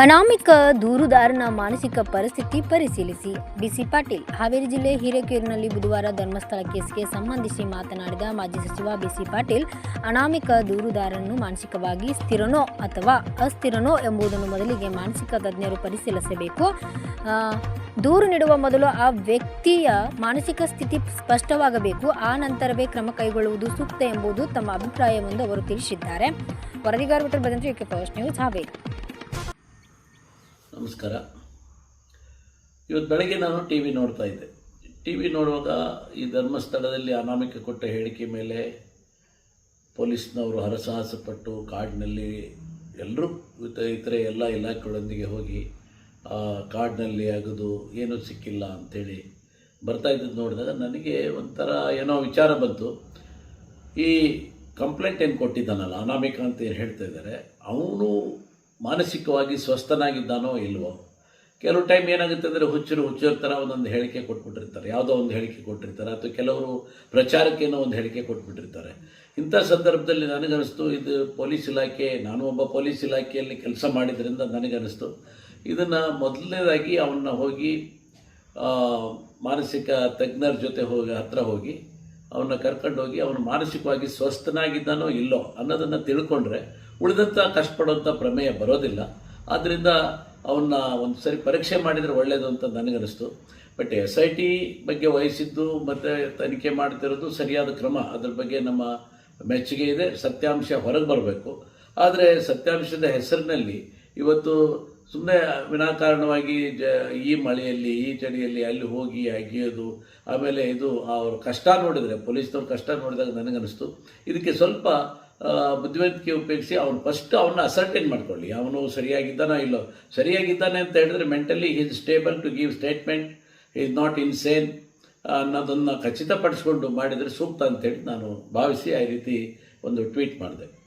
ಅನಾಮಿಕ ದೂರುದಾರನ ಮಾನಸಿಕ ಪರಿಸ್ಥಿತಿ ಪರಿಶೀಲಿಸಿ. ಬಿಸಿ ಪಾಟೀಲ್, ಹಾವೇರಿ ಜಿಲ್ಲೆ ಹಿರೇಕೇರಿನಲ್ಲಿ ಬುಧವಾರ ಧರ್ಮಸ್ಥಳ ಕೇಸ್ಗೆ ಸಂಬಂಧಿಸಿ ಮಾತನಾಡಿದ ಮಾಜಿ ಸಚಿವ ಬಿಸಿ ಪಾಟೀಲ್, ಅನಾಮಿಕ ದೂರುದಾರನು ಮಾನಸಿಕವಾಗಿ ಸ್ಥಿರನೋ ಅಥವಾ ಅಸ್ಥಿರನೋ ಎಂಬುದನ್ನು ಮೊದಲಿಗೆ ಮಾನಸಿಕ ತಜ್ಞರು ಪರಿಶೀಲಿಸಬೇಕು. ದೂರು ನೀಡುವ ಮೊದಲು ಆ ವ್ಯಕ್ತಿಯ ಮಾನಸಿಕ ಸ್ಥಿತಿ ಸ್ಪಷ್ಟವಾಗಬೇಕು. ಆ ನಂತರವೇ ಕ್ರಮ ಕೈಗೊಳ್ಳುವುದು ಸೂಕ್ತ ಎಂಬುದು ತಮ್ಮ ಅಭಿಪ್ರಾಯವೆಂದು ಅವರು ತಿಳಿಸಿದ್ದಾರೆ. ವರದಿಗಾರ ಬಿಟ್ಟರೆ ಬಂದ್ರೆ ಫಸ್ಟ್ ನ್ಯೂಸ್, ಹಾವೇರಿ. ನಮಸ್ಕಾರ. ಇವತ್ತು ಬೆಳಗ್ಗೆ ನಾನು ಟಿ ವಿ ನೋಡ್ತಾ ಇದ್ದೆ. ಟಿ ವಿ ನೋಡುವಾಗ ಈ ಧರ್ಮಸ್ಥಳದಲ್ಲಿ ಅನಾಮಿಕ ಕೊಟ್ಟ ಹೇಳಿಕೆ ಮೇಲೆ ಪೊಲೀಸ್ನವರು ಹರಸಾಹಸಪಟ್ಟು ಕಾಡಿನಲ್ಲಿ ಎಲ್ಲರೂ ಇತ- ಇತರೆ ಎಲ್ಲ ಇಲಾಖೆಗಳೊಂದಿಗೆ ಹೋಗಿ ಕಾಡಿನಲ್ಲಿ ಅಗದು ಏನೂ ಸಿಕ್ಕಿಲ್ಲ ಅಂಥೇಳಿ ಬರ್ತಾ ಇದ್ದದ್ದು ನೋಡಿದಾಗ ನನಗೆ ಒಂಥರ ಏನೋ ವಿಚಾರ ಬಂತು. ಈ ಕಂಪ್ಲೇಂಟ್ ಏನು ಕೊಟ್ಟಿದ್ದಾನಲ್ಲ, ಅನಾಮಿಕ ಅಂತ ಏನು ಹೇಳ್ತಾ ಇದ್ದಾರೆ, ಅವನು ಮಾನಸಿಕವಾಗಿ ಸ್ವಸ್ಥನಾಗಿದ್ದಾನೋ ಇಲ್ವೋ? ಕೆಲವು ಟೈಮ್ ಏನಾಗುತ್ತೆ ಅಂದರೆ ಹುಚ್ಚರು ಹುಚ್ಚರ ಥರ ಒಂದೊಂದು ಹೇಳಿಕೆ ಕೊಟ್ಬಿಟ್ಟಿರ್ತಾರೆ. ಯಾವುದೋ ಒಂದು ಹೇಳಿಕೆ ಕೊಟ್ಟಿರ್ತಾರೆ. ಅಥವಾ ಕೆಲವರು ಪ್ರಚಾರಕ್ಕೇನೋ ಒಂದು ಹೇಳಿಕೆ ಕೊಟ್ಬಿಟ್ಟಿರ್ತಾರೆ. ಇಂಥ ಸಂದರ್ಭದಲ್ಲಿ ನನಗನ್ನಿಸ್ತು, ಇದು ಪೊಲೀಸ್ ಇಲಾಖೆ, ನಾನು ಒಬ್ಬ ಪೊಲೀಸ್ ಇಲಾಖೆಯಲ್ಲಿ ಕೆಲಸ ಮಾಡಿದ್ರಿಂದ ನನಗನ್ನಿಸ್ತು. ಇದನ್ನು ಮೊದಲನೇದಾಗಿ ಅವನ್ನ ಹೋಗಿ ಮಾನಸಿಕ ತಜ್ಞರ ಜೊತೆ ಹೋಗಿ, ಹತ್ರ ಹೋಗಿ ಅವನ್ನ ಕರ್ಕೊಂಡೋಗಿ ಅವನು ಮಾನಸಿಕವಾಗಿ ಸ್ವಸ್ಥನಾಗಿದ್ದಾನೋ ಇಲ್ಲೋ ಅನ್ನೋದನ್ನು ತಿಳ್ಕೊಂಡ್ರೆ ಉಳಿದಂಥ ಕಷ್ಟಪಡುವಂಥ ಪ್ರಮೇಯ ಬರೋದಿಲ್ಲ. ಆದ್ದರಿಂದ ಅವನ್ನ ಒಂದು ಸರಿ ಪರೀಕ್ಷೆ ಮಾಡಿದರೆ ಒಳ್ಳೆಯದು ಅಂತ ನನಗನ್ನಿಸ್ತು. ಬಟ್ ಎಸ್ ಐ ಟಿ ಬಗ್ಗೆ ವಹಿಸಿದ್ದು ಮತ್ತು ತನಿಖೆ ಮಾಡ್ತಿರೋದು ಸರಿಯಾದ ಕ್ರಮ. ಅದ್ರ ಬಗ್ಗೆ ನಮ್ಮ ಮೆಚ್ಚುಗೆ ಇದೆ. ಸತ್ಯಾಂಶ ಹೊರಗೆ ಬರಬೇಕು. ಆದರೆ ಸತ್ಯಾಂಶದ ಹೆಸರಿನಲ್ಲಿ ಇವತ್ತು ಸುಮ್ಮನೆ ವಿನಾಕಾರಣವಾಗಿ ಜ, ಈ ಮಳೆಯಲ್ಲಿ, ಈ ಚಳಿಯಲ್ಲಿ ಅಲ್ಲಿ ಹೋಗಿ ಅಗಿಯೋದು, ಆಮೇಲೆ ಇದು ಅವರು ಕಷ್ಟ ನೋಡಿದರೆ, ಪೊಲೀಸ್ನವ್ರ ಕಷ್ಟ ನೋಡಿದಾಗ ನನಗನ್ನಿಸ್ತು. ಇದಕ್ಕೆ ಸ್ವಲ್ಪ ಬುದ್ಧಿವಂತಿಕೆ ಉಪಯೋಗಿಸಿ ಅವ್ನು ಫಸ್ಟ್ ಅವನ್ನ ಅಸರ್ಟೈನ್ ಮಾಡ್ಕೊಳ್ಳಿ. ಅವನು ಸರಿಯಾಗಿದ್ದಾನೋ ಇಲ್ಲೋ. ಸರಿಯಾಗಿದ್ದಾನೆ ಅಂತ ಹೇಳಿದ್ರೆ mentally is stable to give statement is not insane ಅನ್ನೋದನ್ನು ಖಚಿತಪಡಿಸ್ಕೊಂಡು ಮಾಡಿದರೆ ಸೂಕ್ತ ಅಂತೇಳಿ ನಾನು ಭಾವಿಸಿ ಆ ರೀತಿ ಒಂದು ಟ್ವೀಟ್ ಮಾಡಿದೆ.